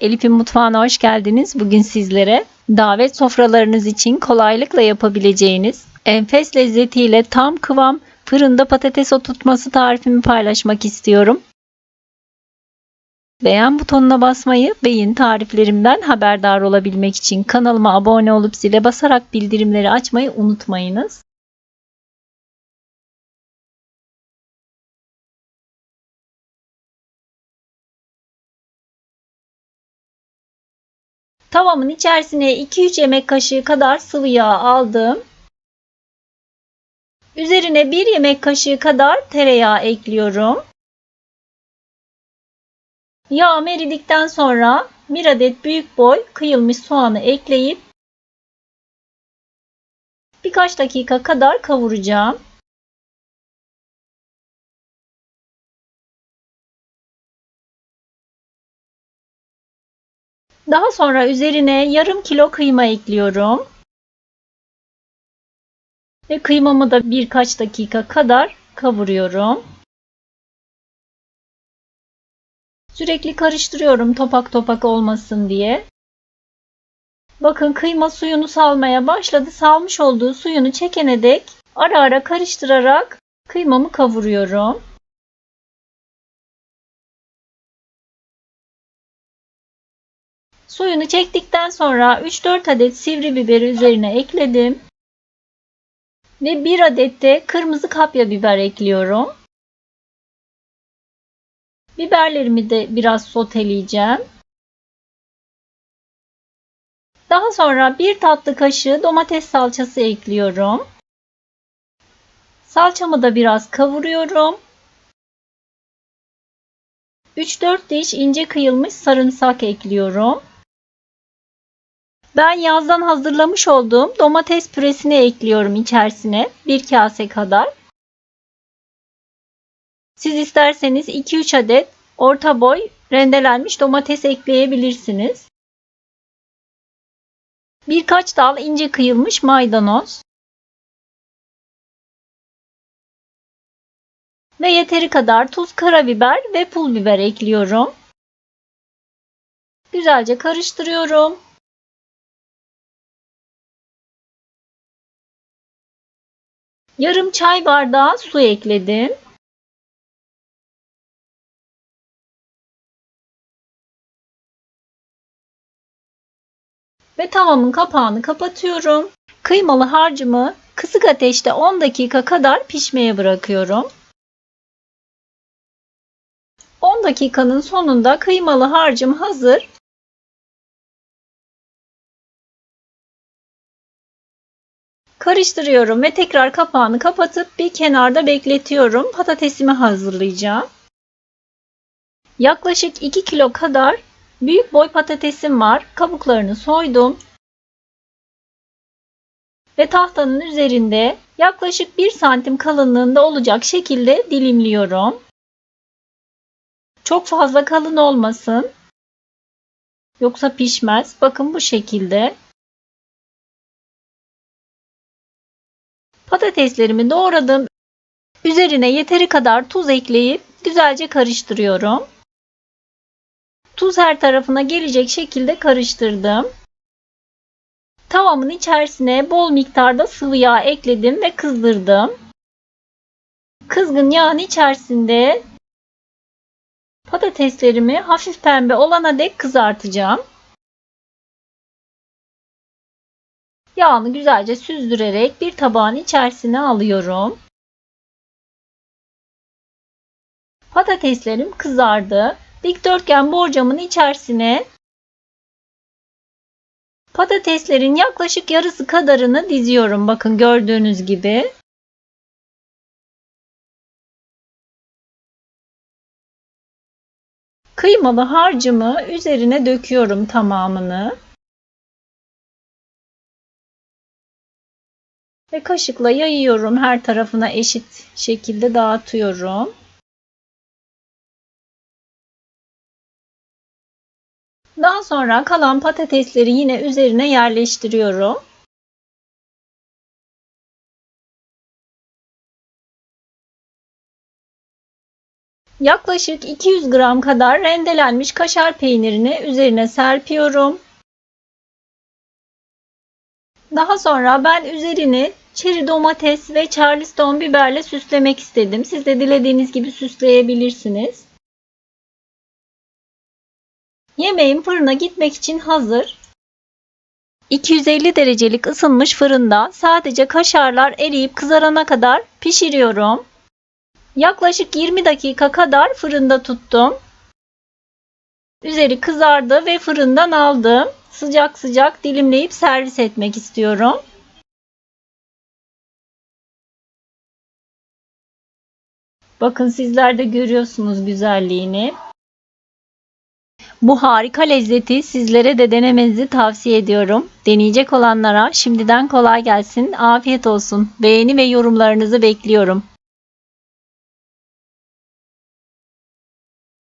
Elif'in mutfağına hoş geldiniz. Bugün sizlere davet sofralarınız için kolaylıkla yapabileceğiniz enfes lezzetiyle tam kıvam fırında patates oturtması tarifimi paylaşmak istiyorum. Beğen butonuna basmayı ve yeni tariflerimden haberdar olabilmek için kanalıma abone olup zile basarak bildirimleri açmayı unutmayınız. Tavamın içerisine 2-3 yemek kaşığı kadar sıvı yağ aldım. Üzerine 1 yemek kaşığı kadar tereyağı ekliyorum. Yağım eridikten sonra 1 adet büyük boy kıyılmış soğanı ekleyip birkaç dakika kadar kavuracağım. Daha sonra üzerine yarım kilo kıyma ekliyorum. Ve kıymamı da birkaç dakika kadar kavuruyorum. Sürekli karıştırıyorum topak topak olmasın diye. Bakın kıyma suyunu salmaya başladı. Salmış olduğu suyunu çekene dek ara ara karıştırarak kıymamı kavuruyorum. Suyunu çektikten sonra 3-4 adet sivri biberi üzerine ekledim. Ve 1 adet de kırmızı kapya biber ekliyorum. Biberlerimi de biraz soteleyeceğim. Daha sonra 1 tatlı kaşığı domates salçası ekliyorum. Salçamı da biraz kavuruyorum. 3-4 diş ince kıyılmış sarımsak ekliyorum. Ben yazdan hazırlamış olduğum domates püresini ekliyorum içerisine. Bir kase kadar. Siz isterseniz 2-3 adet orta boy rendelenmiş domates ekleyebilirsiniz. Birkaç dal ince kıyılmış maydanoz. Ve yeteri kadar tuz, karabiber ve pul biber ekliyorum. Güzelce karıştırıyorum. Yarım çay bardağı su ekledim. Ve tavamın kapağını kapatıyorum. Kıymalı harcımı kısık ateşte 10 dakika kadar pişmeye bırakıyorum. 10 dakikanın sonunda kıymalı harcım hazır. Karıştırıyorum ve tekrar kapağını kapatıp bir kenarda bekletiyorum. Patatesimi hazırlayacağım. Yaklaşık 2 kilo kadar büyük boy patatesim var. Kabuklarını soydum. Ve tahtanın üzerinde yaklaşık 1 santim kalınlığında olacak şekilde dilimliyorum. Çok fazla kalın olmasın. Yoksa pişmez. Bakın bu şekilde. Patateslerimi doğradım. Üzerine yeteri kadar tuz ekleyip güzelce karıştırıyorum. Tuz her tarafına gelecek şekilde karıştırdım. Tavamın içerisine bol miktarda sıvı yağ ekledim ve kızdırdım. Kızgın yağın içerisinde patateslerimi hafif pembe olana dek kızartacağım. Yağını güzelce süzdürerek bir tabağın içerisine alıyorum. Patateslerim kızardı. Dikdörtgen borcamın içerisine patateslerin yaklaşık yarısı kadarını diziyorum. Bakın gördüğünüz gibi. Kıymalı harcımı üzerine döküyorum tamamını. Ve kaşıkla yayıyorum. Her tarafına eşit şekilde dağıtıyorum. Daha sonra kalan patatesleri yine üzerine yerleştiriyorum. Yaklaşık 200 gram kadar rendelenmiş kaşar peynirini üzerine serpiyorum. Daha sonra ben üzerini çeri domates ve charleston biberle süslemek istedim. Siz de dilediğiniz gibi süsleyebilirsiniz. Yemeğim fırına gitmek için hazır. 250 derecelik ısınmış fırında sadece kaşarlar eriyip kızarana kadar pişiriyorum. Yaklaşık 20 dakika kadar fırında tuttum. Üzeri kızardı ve fırından aldım. Sıcak sıcak dilimleyip servis etmek istiyorum. Bakın sizler de görüyorsunuz güzelliğini. Bu harika lezzeti sizlere de denemenizi tavsiye ediyorum. Deneyecek olanlara şimdiden kolay gelsin, afiyet olsun. Beğeni ve yorumlarınızı bekliyorum.